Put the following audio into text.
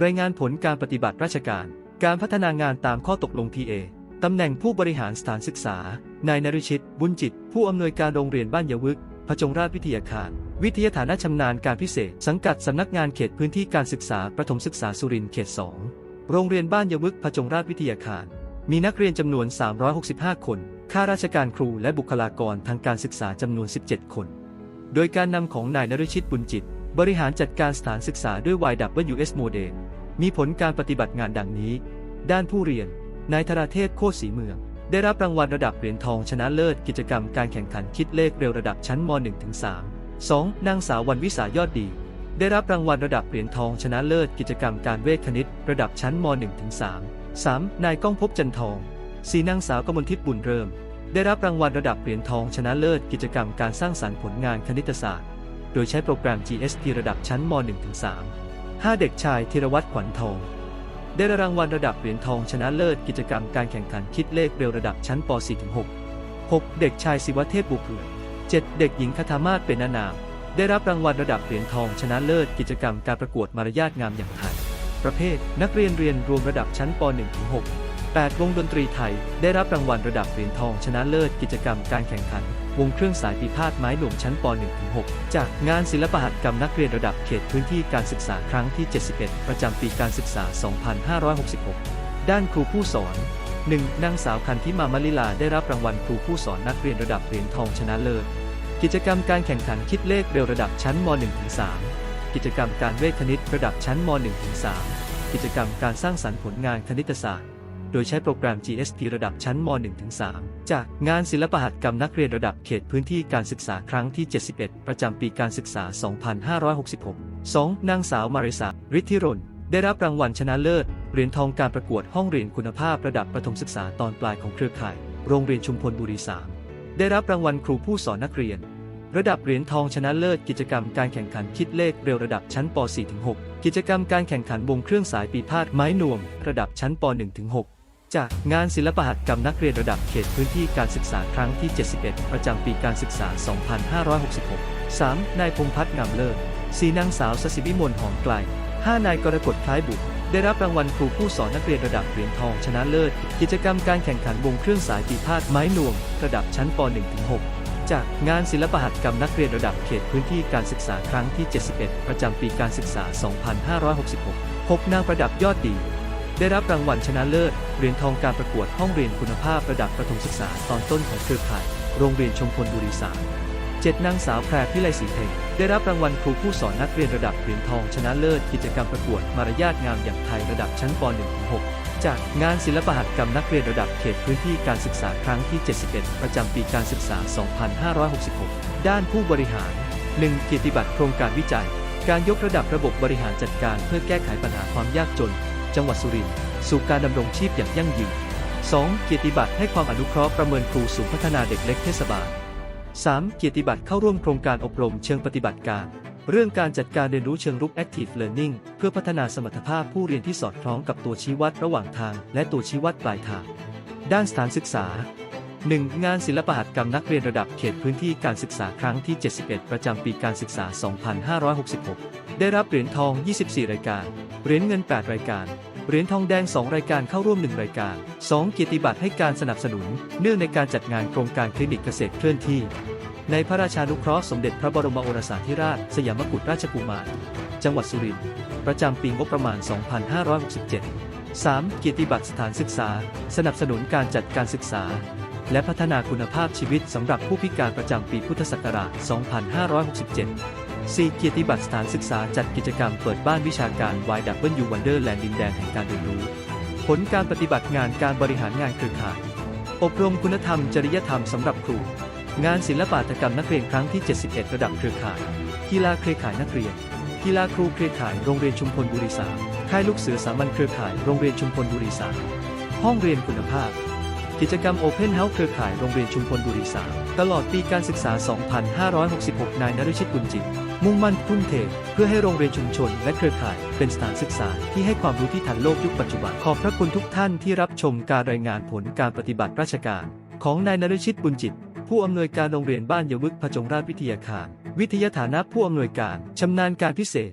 รายงานผลการปฏิบัติราชการ การพัฒนางานตามข้อตกลง TA ตำแหน่งผู้บริหารสถานศึกษา นายนฤชิต บุญจิต ผู้อำนวยการโรงเรียนบ้านยะวึก พจงราชวิทยาคาร วิทยาฐานะชำนาญการพิเศษ สังกัดสำนักงานเขตพื้นที่การศึกษา ประถมศึกษาสุรินทร์เขต 2 โรงเรียนบ้านยะวึก พจงราชวิทยาคาร มีนักเรียนจำนวน 365 คน ข้าราชการครูและบุคลากรทางการศึกษาจำนวน 17 คน โดยการนำของนายนฤชิตบุญจิต บริหารจัดการสถานศึกษาด้วย YWS โมเดลมีผลการปฏิบัติงานดังนี้ ด้านผู้เรียน นายธราเทพโคตรศรีเมือง ได้รับรางวัลระดับเหรียญทองชนะเลิศกิจกรรมการแข่งขันคิดเลขเร็วระดับชั้นม .1-3 2. นางสาววันวิสายอดดี ได้รับรางวัลระดับเหรียญทองชนะเลิศกิจกรรมการเวทคณิต ระดับชั้นม .1-3 3. นายก้องภพจันทอง 4. นางสาวกมลทิพย์บุญเริ่ม ได้รับรางวัลระดับเหรียญทองชนะเลิศกิจกรรมการสร้างสรรค์ผลงานคณิตศาสตร์ โดยใช้โปรแกรม GST ระดับชั้นม .1-3 5 เด็กชายธีรวัตรขวัญทอง ได้รับรางวัลระดับเหรียญทองชนะเลิศกิจกรรมการแข่งขันคิดเลขเร็วระดับชั้นป .4-6 6 เด็กชายศิวเทพบุเผือ 7 เด็กหญิงคทามาศเป็นนานาม ได้รับรางวัลระดับเหรียญทองชนะเลิศกิจกรรมการประกวดมารยาทงามอย่างไทย ประเภท นักเรียนเรียนรวมระดับชั้นป .1-6 8 วงดนตรีไทย ได้รับรางวัลระดับเหรียญทองชนะเลิศกิจกรรมการแข่งขัน วงเครื่องสายปีพาดไม้หนุ่มชั้นป .1-6 จากงานศิลปหัตกรรมนักเรียนระดับเขตพื้นที่การศึกษาครั้งที่ 71 ประจำปีการศึกษา 2566 ด้านครูผู้สอน 1. นางสาวคันธิมามลิลาได้รับรางวัลครูผู้สอนนักเรียนระดับเหรียญทองชนะเลิศ กิจกรรมการแข่งขันคิดเลขเร็วระดับชั้นม .1-3 กิจกรรมการเวทคณิตระดับชั้นม .1-3 กิจกรรมการสร้างสรรค์ผลงานคณิตศาสตร์ โดยใช้โปรแกรม GSP ระดับชั้นม .1-3 จากงานศิลปหัตถกรรมนักเรียนระดับเขตพื้นที่การศึกษาครั้งที่ 71 ประจำปีการศึกษา 2566 2. นางสาวมาริสาฤทธิรนได้รับรางวัลชนะเลิศเหรียญทองการประกวดห้องเรียนคุณภาพระดับประถมศึกษาตอนปลายของเครือข่าย โรงเรียนชุมพลบุรี 3 ได้รับรางวัลครูผู้สอนนักเรียน ระดับเหรียญทองชนะเลิศกิจกรรมการแข่งขันคิดเลขเร็วระดับชั้นป .4-6 กิจกรรมการแข่งขันวงเครื่องสายปีพาดไม้นวม ระดับชั้นป .1-6 จากงานศิลปหัตถกรรมนักเรียนระดับเขตพื้นที่การศึกษาครั้งที่ 71 ประจำปีการศึกษา 2566 3. นายพงพัฒน์งามเลิศ 4. นางสาวสศิวิมลหอมไกล 5. นายกรกฎคล้ายบุตรได้รับรางวัลครูผู้สอนนักเรียนระดับเหรียญทองชนะเลิศ กิจกรรมการแข่งขันวงเครื่องสายปีพาดไม้หน่วมระดับชั้นป .1-6 จากงานศิลปหัตถกรรมนักเรียนระดับเขตพื้นที่การศึกษาครั้งที่ 71 ประจำปีการศึกษา 2566 6. นางประดับยอดดี ได้รับรางวัลชนะเลิศเหรียญทองการประกวดห้องเรียนคุณภาพระดับประถมศึกษาตอนต้นของเครือข่ายโรงเรียนชมพลบุรีสามเจ็ดนางสาวแพรพิไลศรีเพ็งได้รับรางวัลครูผู้สอนนักเรียนระดับเหรียญทองชนะเลิศกิจกรรมประกวดมารยาทงามอย่างไทยระดับชั้นป .1-6 จากงานศิลปหัตถกรรมนักเรียนระดับเขตพื้นที่การศึกษาครั้งที่ 71 ประจำปีการศึกษา 2566 ด้านผู้บริหาร 1. เกียรติบัตรโครงการวิจัย การยกระดับระบบบริหารจัดการเพื่อแก้ไขปัญหาความยากจน จังหวัดสุรินทร์สู่การดำรงชีพอย่างยั่งยืน 2. เกียรติบัตรให้ความอนุเคราะห์ประเมินครูศูนย์พัฒนาเด็กเล็กเทศบาล 3. เกียรติบัตรเข้าร่วมโครงการอบรมเชิงปฏิบัติการ เรื่องการจัดการเรียนรู้เชิงรุก Active Learning เพื่อพัฒนาสมรรถภาพผู้เรียนที่สอดคล้องกับตัวชี้วัดระหว่างทาง และตัวชี้วัดปลายทาง ด้านสถานศึกษา 1. งานศิลปหัตถกรรมนักเรียนระดับเขตพื้นที่การศึกษาครั้งที่ 71 ประจำปีการศึกษา 2566 ได้รับเหรียญทอง 24 รายการ เหรียญเงิน 8 รายการ เหรียญทองแดง 2 รายการเข้าร่วม 1 รายการ 2. เกียรติบัตรให้การสนับสนุน เนื่องในการจัดงานโครงการคลินิกเกษตรเคลื่อนที่ ในพระราชานุเคราะห์สมเด็จพระบรมโอรสาธิราช สยามกุฎราชกุมาร จังหวัดสุรินทร์ ประจำปีงบประมาณ 2567 3. เกียรติบัตรสถานศึกษา สนับสนุนการจัดการศึกษา และพัฒนาคุณภาพชีวิตสำหรับผู้พิการประจำปีพุทธศักราช 2567 4. เกียรติบัตรสถานศึกษาจัดกิจกรรมเปิดบ้านวิชาการ YW Wonderland ดินแดนแห่งการเรียนรู้ ผลการปฏิบัติงานการบริหารงานเครือข่าย อบรมคุณธรรมจริยธรรมสำหรับครู งานศิลปะกรรมนักเรียนครั้งที่ 71 ระดับเครือข่าย กีฬาเครือข่ายนักเรียน กีฬาครูเครือข่ายโรงเรียนชุมพลบุรีสามค่ายลูกเสือสามัญเครือข่ายโรงเรียนชุมพลบุรีสามห้องเรียนคุณภาพ กิจกรรม Open House เครือข่ายโรงเรียนชุมพลบุรีสามตลอดปีการศึกษา 2566 นายนฤชิตบุญจิต มุ่งมั่นทุ่มเท เพื่อให้โรงเรียนชุมชน และเครือข่าย เป็นสถานศึกษาที่ให้ความรู้ที่ทันโลกยุคปัจจุบัน ขอบพระคุณทุกท่านที่รับชมการรายงานผลการปฏิบัติราชการ ของนายนฤชิตบุญจิต ผู้อำนวยการโรงเรียนบ้านยมึกพจงราชวิทยาคาร วิทยาฐานะผู้อำนวยการชำนาญการพิเศษ